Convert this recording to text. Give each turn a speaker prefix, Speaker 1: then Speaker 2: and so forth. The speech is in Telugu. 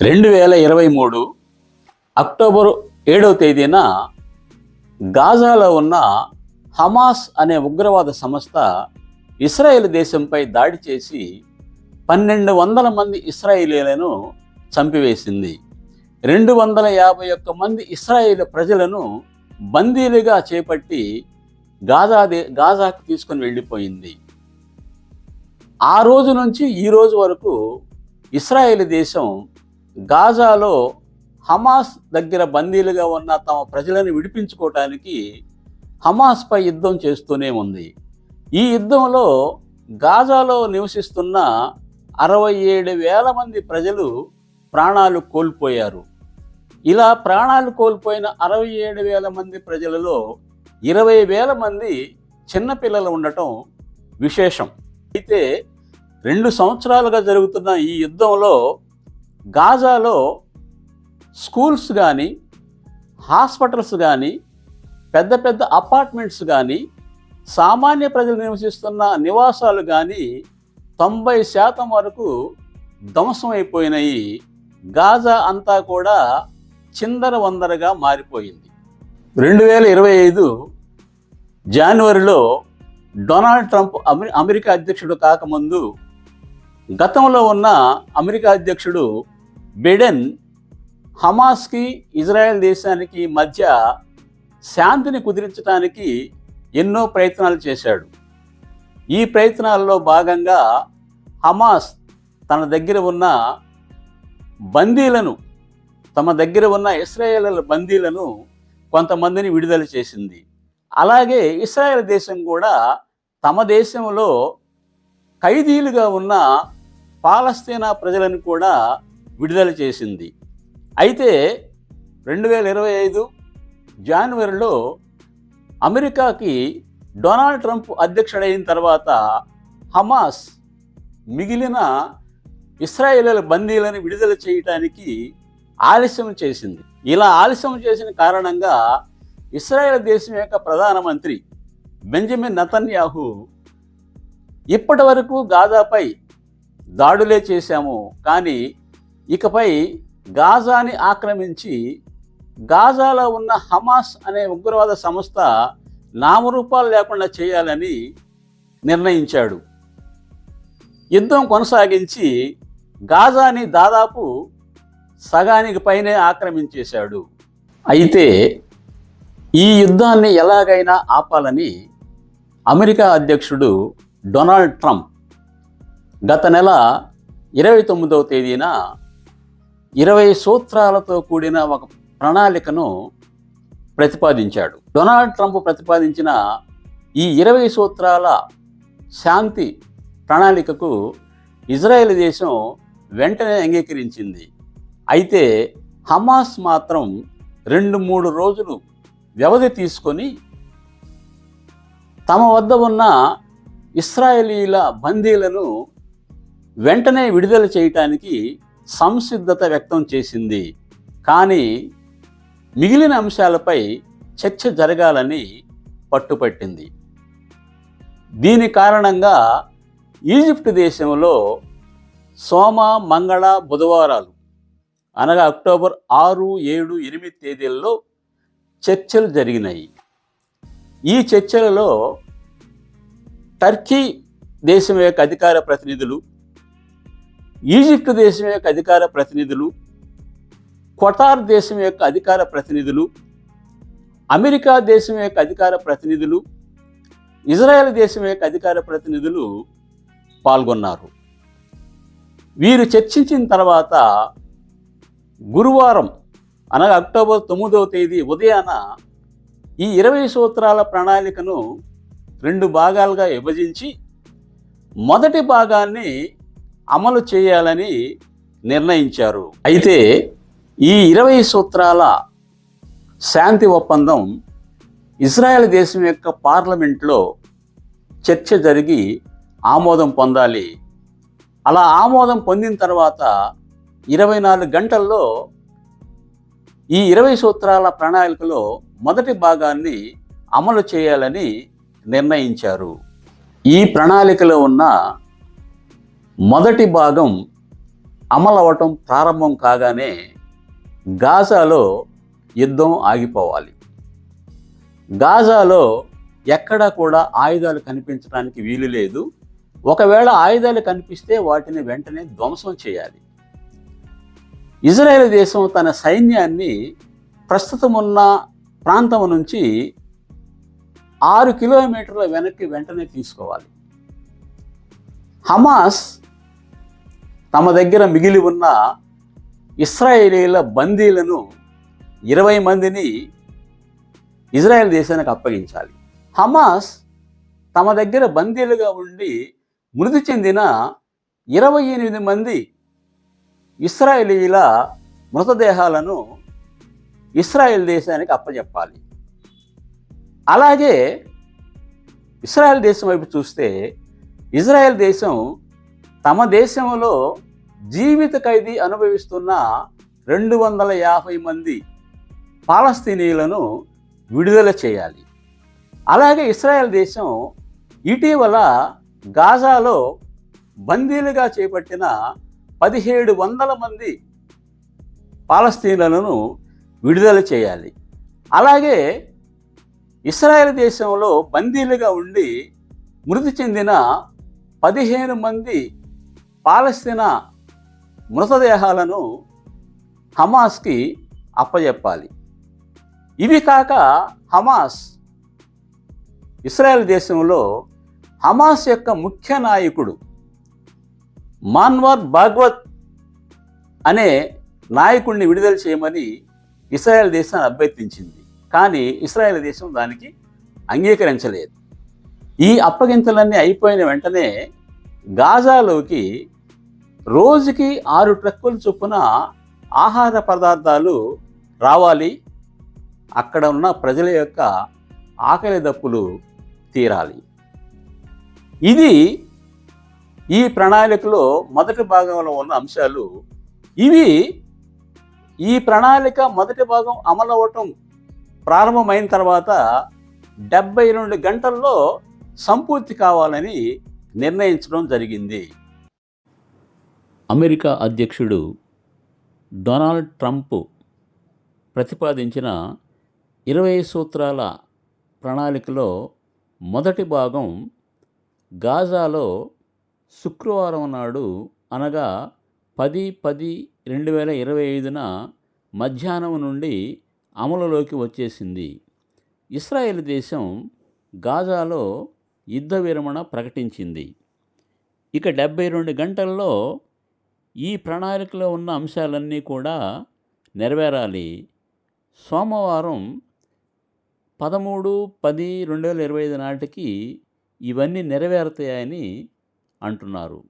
Speaker 1: రెండు వేల ఇరవై మూడు అక్టోబరు ఏడవ తేదీన గాజాలో ఉన్న హమాస్ అనే ఉగ్రవాద సంస్థ ఇస్రాయేల్ దేశంపై దాడి చేసి పన్నెండు వందల మంది ఇస్రాయేలీలను చంపివేసింది. రెండు వందల యాభై ఒక్క మంది ఇస్రాయేల్ ప్రజలను బందీలుగా చేపట్టి గాజా దే గాజాకు తీసుకొని వెళ్ళిపోయింది. ఆ రోజు నుంచి ఈ రోజు వరకు ఇస్రాయేల్ దేశం గాజాలో హమాస్ దగ్గర బందీలుగా ఉన్న తమ ప్రజలను విడిపించుకోవటానికి హమాస్పై యుద్ధం చేస్తూనే ఉంది. ఈ యుద్ధంలో గాజాలో నివసిస్తున్న అరవై ఏడు వేల మంది ప్రజలు ప్రాణాలు కోల్పోయారు. ఇలా ప్రాణాలు కోల్పోయిన అరవై ఏడు వేల మంది ప్రజలలో ఇరవై వేల మంది చిన్నపిల్లలు ఉండటం విశేషం. అయితే రెండు సంవత్సరాలుగా జరుగుతున్న ఈ యుద్ధంలో గాజాలో స్కూల్స్ కానీ హాస్పిటల్స్ కానీ పెద్ద పెద్ద అపార్ట్మెంట్స్ కానీ సామాన్య ప్రజలు నివసిస్తున్న నివాసాలు కానీ తొంభై శాతం వరకు ధ్వంసమైపోయినాయి. గాజా అంతా కూడా చిందర వందరగా మారిపోయింది. రెండు వేల ఇరవై ఐదు జనవరిలో డొనాల్డ్ ట్రంప్ అమె అమెరికా అధ్యక్షుడు కాకముందు గతంలో ఉన్న అమెరికా అధ్యక్షుడు బిడెన్ హమాస్కి ఇజ్రాయెల్ దేశానికి మధ్య శాంతిని కుదిరించడానికి ఎన్నో ప్రయత్నాలు చేశాడు. ఈ ప్రయత్నాల్లో భాగంగా హమాస్ తన దగ్గర ఉన్న బందీలను తమ దగ్గర ఉన్న ఇస్రాయేల్ బందీలను కొంతమందిని విడుదల చేసింది. అలాగే ఇస్రాయేల్ దేశం కూడా తమ దేశంలో ఖైదీలుగా ఉన్న పాలస్తీనా ప్రజలను కూడా విడుదల చేసింది. అయితే రెండు వేల ఇరవై ఐదు జనవరిలో అమెరికాకి డొనాల్డ్ ట్రంప్ అధ్యక్షుడైన తర్వాత హమాస్ మిగిలిన ఇస్రాయేల్ బందీలను విడుదల చేయటానికి ఆలస్యం చేసింది. ఇలా ఆలస్యం చేసిన కారణంగా ఇస్రాయేల్ దేశం యొక్క ప్రధానమంత్రి బెంజమిన్ నతన్యాహు ఇప్పటి వరకు గాజాపై దాడులే చేశాము. కానీ ఇకపై గాజాని ఆక్రమించి గాజాలో ఉన్న హమాస్ అనే ఉగ్రవాద సంస్థ నామరూపాలు లేకుండా చేయాలని నిర్ణయించాడు. యుద్ధం కొనసాగించి గాజాని దాదాపు సగానికి పైనే ఆక్రమించేశాడు. అయితే ఈ యుద్ధాన్ని ఎలాగైనా ఆపాలని అమెరికా అధ్యక్షుడు డొనాల్డ్ ట్రంప్ గత నెల ఇరవై తొమ్మిదవ తేదీన ఇరవై సూత్రాలతో కూడిన ఒక ప్రణాళికను ప్రతిపాదించాడు. డొనాల్డ్ ట్రంప్ ప్రతిపాదించిన ఈ ఇరవై సూత్రాల శాంతి ప్రణాళికకు ఇజ్రాయెల్ దేశం వెంటనే అంగీకరించింది. అయితే హమాస్ మాత్రం రెండు మూడు రోజులు వ్యవధి తీసుకొని తమ వద్ద ఉన్న ఇస్రాయేలీల బందీలను వెంటనే విడుదల చేయటానికి సంసిద్ధత వ్యక్తం చేసింది. కానీ మిగిలిన అంశాలపై చర్చ జరగాలని పట్టుపట్టింది. దీని కారణంగా ఈజిప్ట్ దేశంలో సోమ మంగళ బుధవారాలు అనగా అక్టోబర్ ఆరు ఏడు ఎనిమిది తేదీల్లో చర్చలు జరిగినాయి. ఈ చర్చలలో టర్కీ దేశం యొక్క అధికార ప్రతినిధులు ఈజిప్ట్ దేశం యొక్క అధికార ప్రతినిధులు కొటార్ దేశం యొక్క అధికార ప్రతినిధులు అమెరికా దేశం యొక్క అధికార ప్రతినిధులు ఇజ్రాయెల్ దేశం యొక్క అధికార ప్రతినిధులు పాల్గొన్నారు. వీరు చర్చించిన తర్వాత గురువారం అనగా అక్టోబర్ తొమ్మిదవ తేదీ ఉదయాన ఈ ఇరవై సూత్రాల ప్రణాళికను రెండు భాగాలుగా విభజించి మొదటి భాగాన్ని అమలు చేయాలని నిర్ణయించారు. అయితే ఈ ఇరవై సూత్రాల శాంతి ఒప్పందం ఇజ్రాయెల్ దేశం యొక్క పార్లమెంట్లో చర్చ జరిగి ఆమోదం పొందాలి. అలా ఆమోదం పొందిన తర్వాత ఇరవై నాలుగు గంటల్లో ఈ ఇరవై సూత్రాల ప్రణాళికలో మొదటి భాగాన్ని అమలు చేయాలని నిర్ణయించారు. ఈ ప్రణాళికలో ఉన్న మొదటి భాగం అమలవటం ప్రారంభం కాగానే గాజాలో యుద్ధం ఆగిపోవాలి. గాజాలో ఎక్కడా కూడా ఆయుధాలు కనిపించడానికి వీలు లేదు. ఒకవేళ ఆయుధాలు కనిపిస్తే వాటిని వెంటనే ధ్వంసం చేయాలి. ఇజ్రాయెల్ దేశం తన సైన్యాన్ని ప్రస్తుతం ఉన్న ప్రాంతం నుంచి ఆరు కిలోమీటర్ల వెనక్కి వెంటనే తీసుకోవాలి. హమాస్ తమ దగ్గర మిగిలి ఉన్న ఇస్రాయేలీల బందీలను ఇరవై మందిని ఇజ్రాయెల్ దేశానికి అప్పగించాలి. హమాస్ తమ దగ్గర బందీలుగా ఉండి మృతి చెందిన ఇరవై ఎనిమిది మంది ఇస్రాయేలీల మృతదేహాలను ఇస్రాయెల్ దేశానికి అప్పచెప్పాలి అలాగే ఇస్రాయెల్ దేశం వైపు చూస్తే ఇజ్రాయెల్ దేశం తమ దేశంలో జీవిత ఖైదీ అనుభవిస్తున్న రెండు వందల యాభై మంది పాలస్తీనీయులను విడుదల చేయాలి. అలాగే ఇస్రాయెల్ దేశం ఇటీవల గాజాలో బందీలుగా చేపట్టిన పదిహేడు వందల మంది పాలస్తీనులను విడుదల చేయాలి. అలాగే ఇస్రాయెల్ దేశంలో బందీలుగా ఉండి మృతి చెందిన పదిహేను మంది పాలస్తీనా మృతదేహాలను హమాస్కి అప్పజెప్పాలి. ఇవి కాక హమాస్ ఇస్రాయెల్ దేశంలో హమాస్ యొక్క ముఖ్య నాయకుడు మాన్వర్ భాగవత్ అనే నాయకుడిని విడుదల చేయమని ఇస్రాయెల్ దేశాన్ని అభ్యర్థించింది. కానీ ఇస్రాయెల్ దేశం దానికి అంగీకరించలేదు. ఈ అప్పగింతలన్నీ అయిపోయిన వెంటనే గాజాలోకి రోజుకి ఆరు ట్రక్కుల చొప్పున ఆహార పదార్థాలు రావాలి. అక్కడ ఉన్న ప్రజల యొక్క ఆకలి దప్పులు తీరాలి. ఇది ఈ ప్రణాళికలో మొదటి భాగంలో ఉన్న అంశాలు. ఇవి ఈ ప్రణాళిక మొదటి భాగం అమలవటం ప్రారంభమైన తర్వాత డెబ్బై రెండు గంటల్లో సంపూర్తి కావాలని నిర్ణయించడం జరిగింది. అమెరికా అధ్యక్షుడు డొనాల్డ్ ట్రంప్ ప్రతిపాదించిన ఇరవై సూత్రాల ప్రణాళికలో మొదటి భాగం గాజాలో శుక్రవారం నాడు అనగా పది పది రెండు వేల ఇరవై ఐదున మధ్యాహ్నం నుండి అమలులోకి వచ్చేసింది. ఇస్రాయేల్ దేశం గాజాలో యుద్ధ విరమణ ప్రకటించింది. ఇక డెబ్బై రెండు గంటల్లో ఈ ప్రణాళికలో ఉన్న అంశాలన్నీ కూడా నెరవేరాలి. సోమవారం పదమూడు పది రెండు వేల ఇరవై ఐదు నాటికి ఇవన్నీ నెరవేరుతాయని అంటున్నారు.